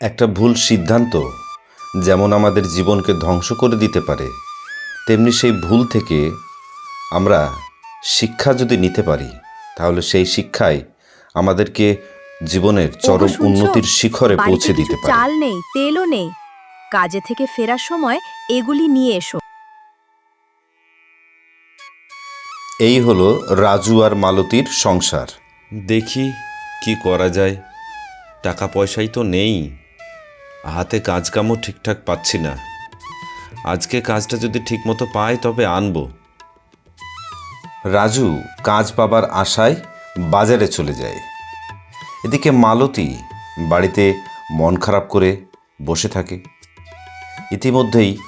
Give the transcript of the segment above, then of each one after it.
একটা ভুল সিদ্ধান্ত যেমন আমাদের জীবনকে ধ্বংস করে দিতে পারে তেমনি সেই ভুল থেকে আমরা শিক্ষা যদি নিতে পারি তাহলে সেই শিক্ষাই আমাদেরকে জীবনের চরম উন্নতির শিখরে পৌঁছে দিতে পারে। চাল নেই তেলও নেই। কাজে থেকে ফেরার সময় এগুলি নিয়ে এসো। এই হলো রাজু আর মালতীর সংসার। দেখি কি করা যায়। টাকা পয়সাই তো নেই। হাতে কাজকামও ঠিকঠাক পাচ্ছি না। আজকে কাজটা যদি ঠিকমতো পাই তবে আনব। রাজু কাজ পাবার আশায় বাজারে চলে যায়। এদিকে মালতী বাড়িতে মন খারাপ করে বসে থাকে। ইতিমধ্যেই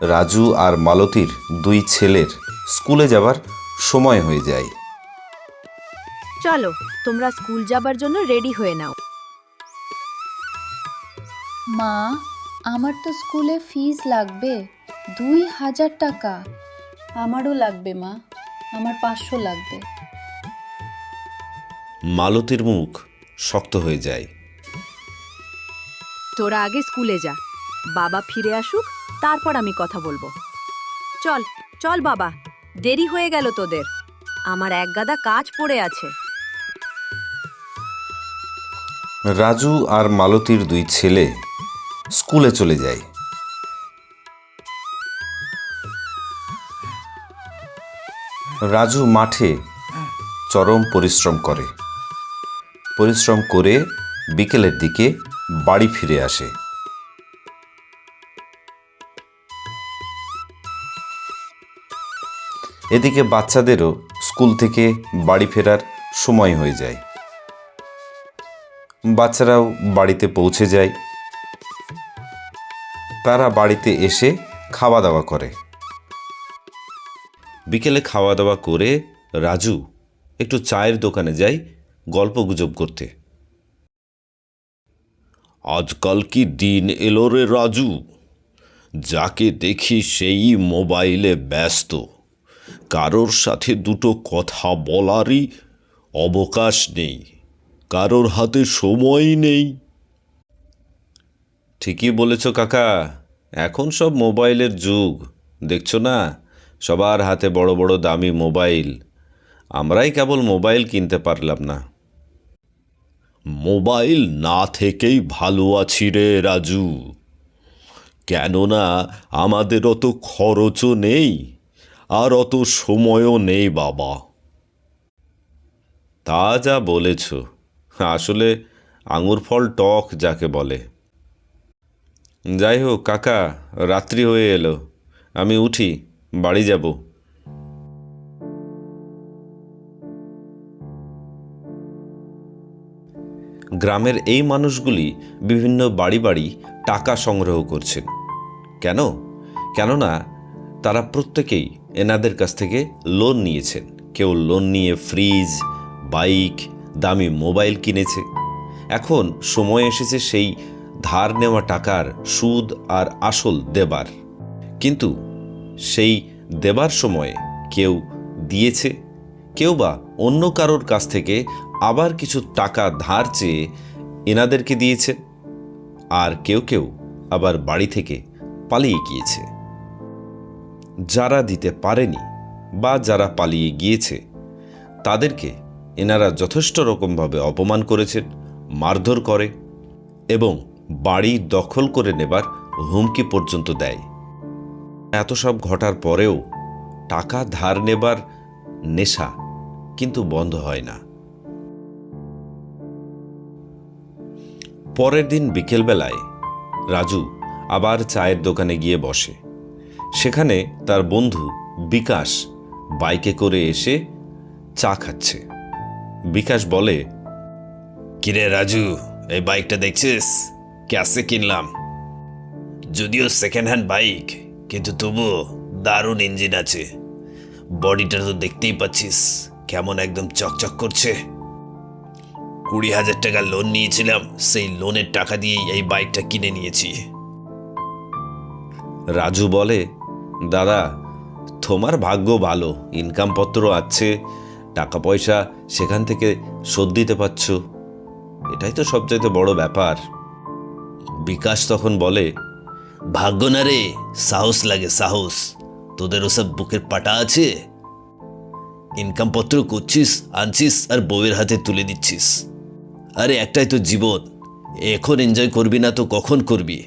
রাজু আর মালতীর দুই ছেলের স্কুলে যাবার সময় হয়ে যায়। চলো তোমরা স্কুল যাবার জন্য রেডি হয়ে নাও। মা আমার তো স্কুলে ফিস লাগবে দুই হাজার টাকা। আমারও লাগবে মা আমার পাঁচশো লাগবে। মালতীর মুখ শক্ত হয়ে যায়। তোরা আগে স্কুলে যা বাবা ফিরে আসুক তারপর আমি কথা বলব। চল চল বাবা। দেরি হয়ে গেল তোদের। আমার এক গাদা কাজ পড়ে আছে। রাজু আর মালতীর দুই ছেলে স্কুলে চলে যায়। রাজু মাঠে চরম পরিশ্রম করে। পরিশ্রম করে বিকেলের দিকে বাড়ি ফিরে আসে। এদিকে বাচ্চাদেরও স্কুল থেকে বাড়ি ফেরার সময় হয়ে যায়। বাচ্চারাও বাড়িতে পৌঁছে যায়। তারা বাড়িতে এসে খাওয়া দাওয়া করে। বিকেলে খাওয়া দাওয়া করে রাজু একটু চায়ের দোকানে যায় গল্প গুজব করতে। আজকাল কি দিন এলো রে রাজু? যাকে দেখি সেই মোবাইলে ব্যস্ত। কারোর সাথে দুটো কথা বলারই অবকাশ নেই। কারোর হাতে সময় নেই। ঠিকই বলেছ কাকা। এখন সব মোবাইলের যুগ। দেখছ না? সবার হাতে বড় বড় দামি মোবাইল। আমরাই কেবল মোবাইল কিনতে পারলাম না। মোবাইল না থেকেই ভালো আছি রে রাজু। কেননা আমাদের অত খরচও নেই। আর অত সময়ও নেই বাবা। তা যা বলেছ। আসলে আঙুর ফল টক যাকে বলে। যাই হোক কাকা, রাত্রি হয়ে এলো। আমি উঠি, বাড়ি যাব। গ্রামের এই মানুষগুলি বিভিন্ন বাড়ি বাড়ি টাকা সংগ্রহ করছেন কেন? কেননা তারা প্রত্যেকেই এনাদের কাছ থেকে লোন নিয়েছেন। কেউ লোন নিয়ে ফ্রিজ বাইক দামি মোবাইল কিনেছে। এখন সময় এসেছে সেই ধার নেওয়া টাকার সুদ আর আসল দেবার। কিন্তু সেই দেবার সময়ে কেউ দিয়েছে। কেউ বা অন্য কারোর কাছ থেকে আবার কিছু টাকা ধার চেয়ে এনাদেরকে দিয়েছে। আর কেউ কেউ আবার বাড়ি থেকে পালিয়ে গিয়েছে। যারা দিতে পারেনি বা যারা পালিয়ে গিয়েছে, তাদেরকে এনারা যথেষ্ট রকমভাবে অপমান করেছেন, মারধর করে এবং বাড়ি দখল করে নেবার হুমকি পর্যন্ত দেয়। এত সব ঘটার পরেও টাকা ধার নেবার নেশা কিন্তু বন্ধ হয় না। পরের দিন বিকেলবেলায় রাজু আবার চায়ের দোকানে গিয়ে বসে। সেখানে তার বন্ধু বিকাশ বাইকে করে এসে চা খাচ্ছে। বিকাশ বলে, কিরে রাজু, এই বাইকটা দেখছিস? ক্যাসে কিনলাম। যদিও সেকেন্ড হ্যান্ড বাইক, কিন্তু তবুও দারুণ ইঞ্জিন আছে। বডিটা তো দেখতেই পাচ্ছিস, কেমন একদম চকচক করছে। কুড়ি হাজার টাকা লোন নিয়েছিলাম, সেই লোনের টাকা দিয়েই এই বাইকটা কিনে নিয়েছি। রাজু বলে দাদা, তোমার ভাগ্য ভালো ইনকামপত্র আছে, টাকা পয়সা সেখান থেকে শোধ দিতে পারছ। এটাই তো সবচাইতে বড় ব্যাপার। বিকাশ তখন বলে, ভাগ্য না রে, সাহস লাগে, সাহস। তোদের ওসব বুকের পাটা আছে? ইনকামপত্র করছিস আনছিস আর বউয়ের হাতে তুলে দিচ্ছিস। আরে একটাই তো জীবন, এখন এনজয় করবি না তো কখন করবি?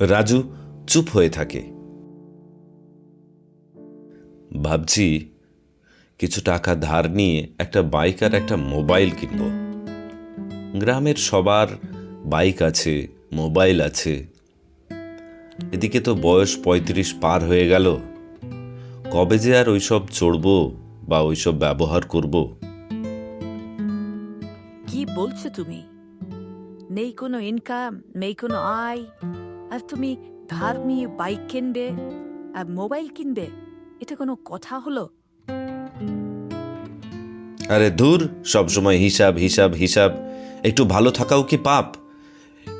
রাজু চুপ হয়ে থাকে। ভাবছি কিছু টাকা ধার নিয়ে একটা বাইক আর একটা মোবাইল কিনব। গ্রামের সবার বাইক আছে, মোবাইল আছে। এদিকে তো বয়স পঁয়ত্রিশ পার হয়ে গেল। কবে যে আর ওইসব চড়বো বা ওইসব ব্যবহার করব? কি বলছো তুমি? নেই কোনো ইনকাম নেই কোনো আয়। আর তুমি ধার নিয়ে বাইক কিনবে আর মোবাইল কিনবে? এটা কোনো কথা হলো? আরে দূর সবসময় হিসাব হিসাব হিসাব। একটু ভালো থাকাও কি পাপ?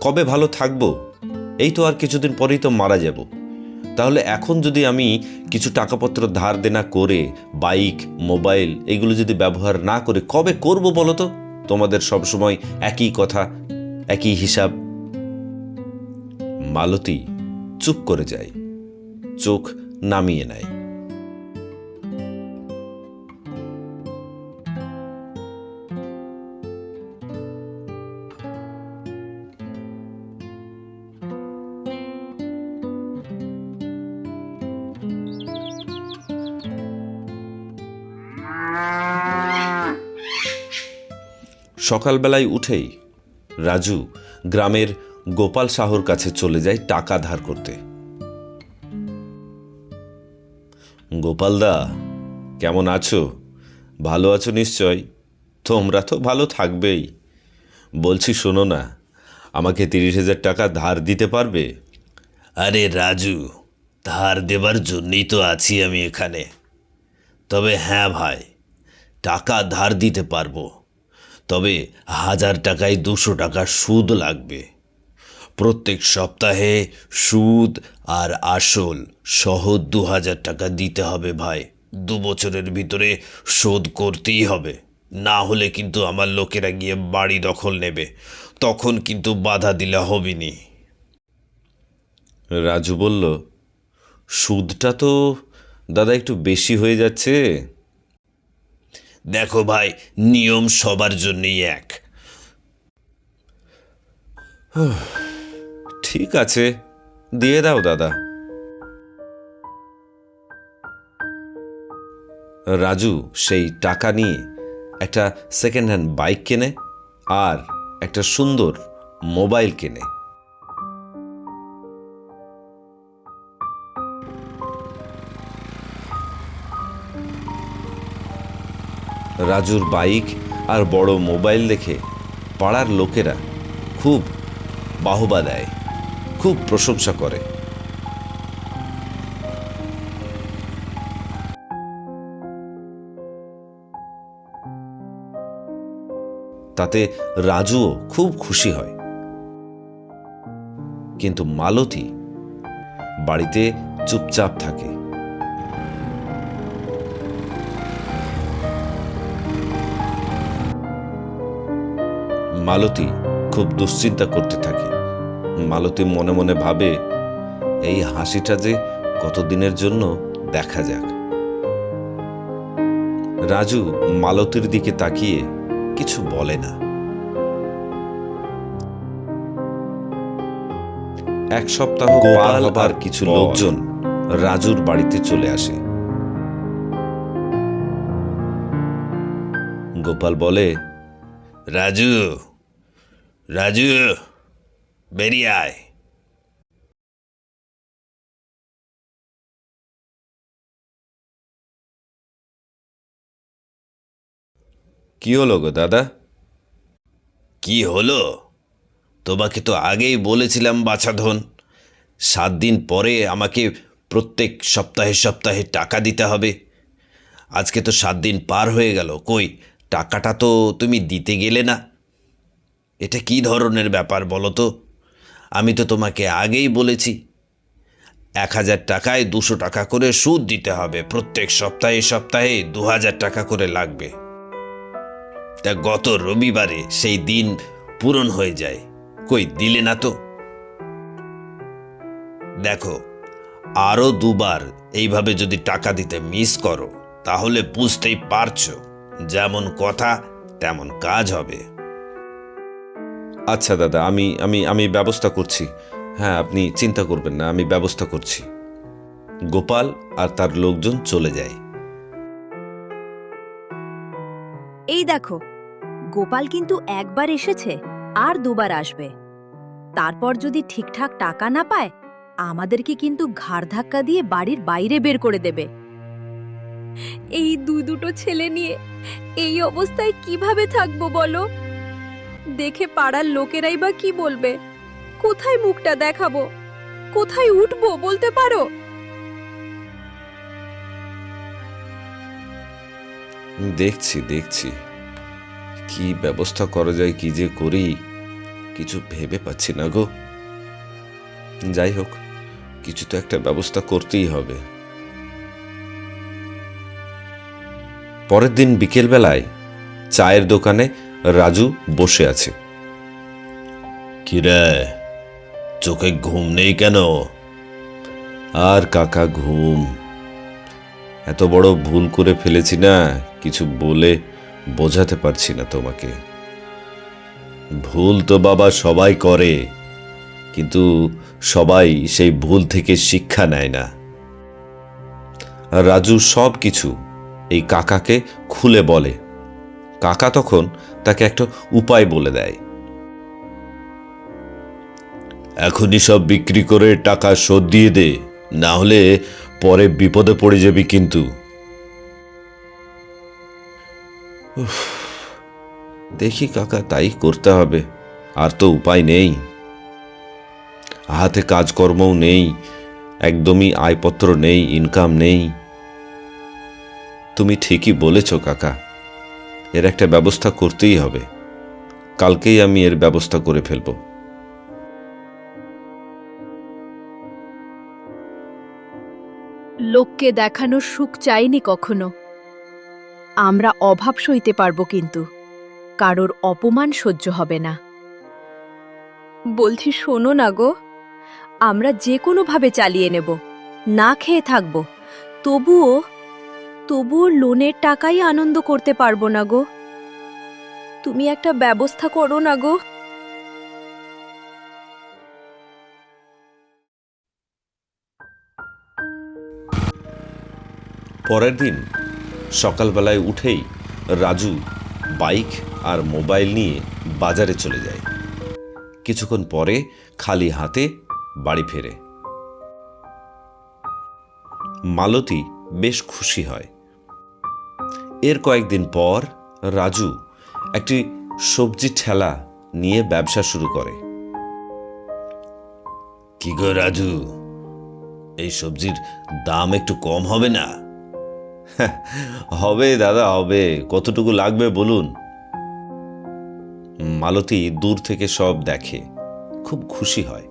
কবে ভালো থাকব? এই তো আর কিছুদিন পরেই তো মারা যাব। তাহলে এখন যদি আমি কিছু টাকাপত্র ধার দেনা করে, বাইক, মোবাইল, এগুলো যদি ব্যবহার না করে, কবে করব বলো তো? তোমাদের সবসময় একই কথা, একই হিসাব। মালতী চুপ করে যায়। চোখ নামিয়ে নেয়। সকালবেলায় উঠেই রাজু গ্রামের গোপাল শাহর কাছে চলে যায় টাকা ধার করতে। গোপালদা, কেমন আছো? ভালো আছো নিশ্চয়? তোমরা তো ভালো থাকবেই। বলছি শোনো না, আমাকে তিরিশ হাজার টাকা ধার দিতে পারবে? আরে রাজু, ধার দেবার জন্যই তো আছি আমি এখানে। তবে হ্যাঁ ভাই, টাকা ধার দিতে পারব। তবে হাজার টাকায় দুশো টাকা সুদ লাগবে। প্রত্যেক সপ্তাহে সুদ আর আসল সহ দু হাজার টাকা দিতে হবে ভাই। দু বছরের ভিতরে শোধ করতেই হবে। না হলে কিন্তু আমার লোকেরা গিয়ে বাড়ি দখল নেবে। তখন কিন্তু বাধা দিলে হবেনি। রাজু বলল, সুদটা তো দাদা একটু বেশি হয়ে যাচ্ছে। দেখো ভাই, নিয়ম সবার জন্যই এক। ঠিক আছে, দিয়ে দাও দাদা। রাজু, সেই টাকা নিয়ে একটা সেকেন্ড হ্যান্ড বাইক কেনে আর একটা সুন্দর মোবাইল কেনে। রাজুর বাইক আর বড় মোবাইল দেখে পাড়ার লোকেরা খুব বাহবা দেয়, খুব প্রশংসা করে। তাতে রাজুও খুব খুশি হয়। কিন্তু মালতী বাড়িতে চুপচাপ থাকে। মালতী খুব দুশ্চিন্তা করতে থাকে। মালতী মনে মনে ভাবে এই হাসিটা যে কতদিনের জন্য দেখা যাক। রাজু মালতীর দিকে তাকিয়ে কিছু বলে না। এক সপ্তাহ পার হবার কিছু লোকজন রাজুর বাড়িতে চলে আসে। গোপাল বলে রাজু রাজু বেরিয়ে আয়। কি হলো গো দাদা? কি হলো? তোমাকে তো আগেই বলেছিলাম বাছা বাছাধন। সাত দিন পরে আমাকে প্রত্যেক সপ্তাহে সপ্তাহে টাকা দিতে হবে। আজকে তো সাত দিন পার হয়ে গেল কই? টাকাটা তো তুমি দিতে গেলে না। এটা কি ধরনের ব্যাপার বলো তো? আমি তো তোমাকে আগেই বলেছি, এক হাজার টাকায় দুশো টাকা করে সুদ দিতে হবে। প্রত্যেক সপ্তাহে সপ্তাহে দু হাজার টাকা করে লাগবে। তা গত রবিবারে সেই দিন পূরণ হয়ে যায়। কই, দিলে না তো? দেখো আরও দুবার এইভাবে যদি টাকা দিতে মিস করো, তাহলে বুঝতেই পারছ। যেমন কথা তেমন কাজ হবে। আচ্ছা দাদা আমি আমি আমি ব্যবস্থা করছি। হ্যাঁ আপনি চিন্তা করবেন না আমি ব্যবস্থা করছি। গোপাল আর তার লোকজন চলে যায়। এই দেখো গোপাল কিন্তু একবার এসেছে আর দুবার আসবে। তারপর যদি ঠিকঠাক টাকা না পায় আমাদেরকে কিন্তু ঘাড় ধাক্কা দিয়ে বাড়ির বাইরে বের করে দেবে। এই দু দুটো ছেলে নিয়ে এই অবস্থায় কীভাবে থাকব বলো? দেখে পাড়ার লোকেরাই বা কি বলবে? কোথায় মুখটা দেখাবো? কোথায় উঠবো বলতে পারো? দেখছি দেখছি। কি ব্যবস্থা করা যায়, কি যে করি, কিছু ভেবে পাচ্ছি না গো। যাই হোক, কিছু তো একটা ব্যবস্থা করতেই হবে। পরের দিন বিকেলবেলায় চায়ের দোকানে রাজু বসে আছে। কিরে চোখে ঘুম নেই কেন? আর কাকা ঘুম। এত বড় ভুল করে ফেলেছি না কিছু বলে বোঝাতে পারছি না তোমাকে। ভুল তো বাবা সবাই করে কিন্তু সবাই সেই ভুল থেকে শিক্ষা নেয় না। রাজু সব কিছু এই কাকাকে খুলে বলে। কাকা তখন তাকে একটা উপায় বলে দেয়। এখনই সব বিক্রি করে টাকা শোধ দিয়ে দে, না হলে পরে বিপদে পড়ে যাবি কিন্তু। দেখি কাকা তাই করতে হবে, আর তো উপায় নেই। হাতে কাজকর্মও নেই, একদমই আয়পত্র নেই ইনকাম নেই। তুমি ঠিকই বলেছ, কাকা। এর একটা ব্যবস্থা করতেই হবে। কালকেই আমি এর ব্যবস্থা করে ফেলব। লোককে দেখানোর সুখ চাইনি কখনো। আমরা অভাব সইতে পারব কিন্তু। কারোর অপমান সহ্য হবে না। বলছি, শোনো না গো। আমরা যে কোনোভাবে চালিয়ে নেব। না খেয়ে থাকব। তবুও তবুও লোনের টাকাই আনন্দ করতে পারব না গো। তুমি একটা ব্যবস্থা করো না গো। পরের দিন সকালবেলায় উঠেই রাজু বাইক আর মোবাইল নিয়ে বাজারে চলে যায়। কিছুক্ষণ পরে খালি হাতে বাড়ি ফেরে। মালতী বেশ খুশি হয়। এর কয়েকদিন পর রাজু একটি সবজি ঠেলা নিয়ে ব্যবসা শুরু করে। কি গো রাজু? এই সবজির দাম একটু কম হবে না? হবে দাদা, হবে। কতটুকু লাগবে বলুন? মালতী দূর থেকে সব দেখে খুব খুশি হয়।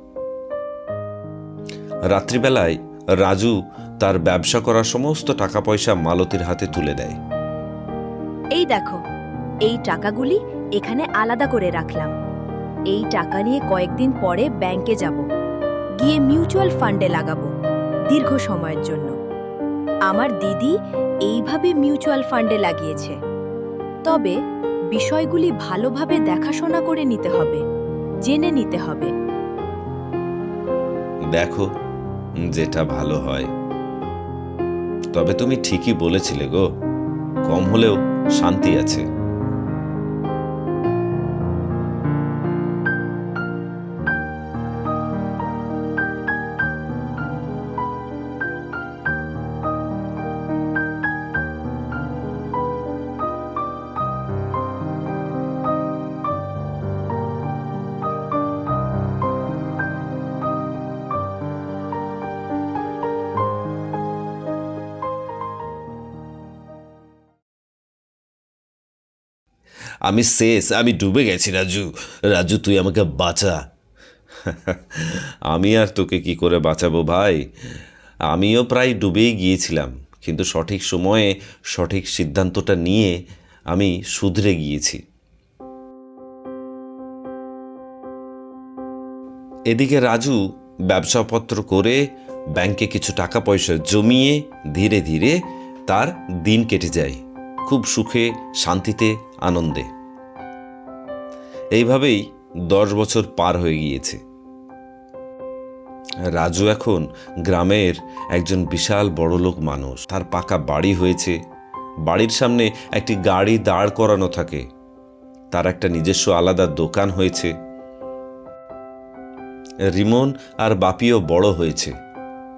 রাত্রিবেলায় রাজু তার ব্যবসা করা সমস্ত টাকা পয়সা মালতীর হাতে তুলে দেয়। এই দেখো, এই টাকাগুলি এখানে আলাদা করে রাখলাম। এই টাকা নিয়ে কয়েকদিন পরে ব্যাংকে যাব, গিয়ে মিউচুয়াল ফান্ডে লাগাবো, দীর্ঘ সময়ের জন্য। আমার দিদি এইভাবে মিউচুয়াল ফান্ডে লাগিয়েছে। তবে বিষয়গুলি ভালোভাবে দেখাশোনা করে নিতে হবে, জেনে নিতে হবে। দেখো, যেটা ভালো হয়। তবে তুমি ঠিকই বলেছিলে গো, কম হলেও শান্তি আছে। আমি শেষ, আমি ডুবে গেছি, রাজু। রাজু, তুই আমাকে বাঁচা। আমি আর তোকে কি করে বাঁচাবো ভাই? আমিও প্রায় ডুবেই গিয়েছিলাম, কিন্তু সঠিক সময়ে সঠিক সিদ্ধান্তটা নিয়ে আমি শুধরে গিয়েছি। এদিকে রাজু ব্যবসাপত্র করে ব্যাংকে কিছু টাকা পয়সা জমিয়ে ধীরে ধীরে তার দিন কেটে যায়। খুব সুখে, শান্তিতে, আনন্দে। এইভাবেই দশ বছর পার হয়ে গিয়েছে। রাজু এখন গ্রামের একজন বিশাল বড়লোক মানুষ। তার পাকা বাড়ি হয়েছে। বাড়ির সামনে একটি গাড়ি দাঁড় করানো থাকে। তার একটা নিজস্ব আলাদা দোকান হয়েছে। রিমন আর বাপিও বড় হয়েছে।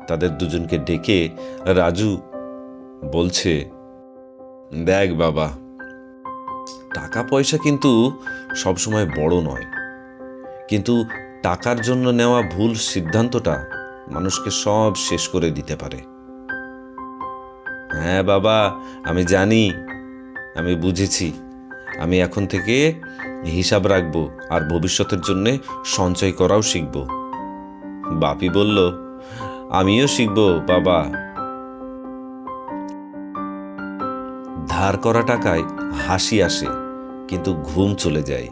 তাদের দুজনকে ডেকে রাজু বলছে দেখ বাবা টাকা পয়সা কিন্তু সবসময় বড় নয়। কিন্তু টাকার জন্য নেওয়া ভুল সিদ্ধান্তটা মানুষকে সব শেষ করে দিতে পারে। হ্যাঁ বাবা, আমি জানি, আমি বুঝেছি। আমি এখন থেকে হিসাব রাখব আর ভবিষ্যতের জন্যে সঞ্চয় করাও শিখব। বাপি বলল, আমিও শিখব বাবা। ধার করা টাকায় হাসি আসে কিন্তু ঘুম চলে যায়।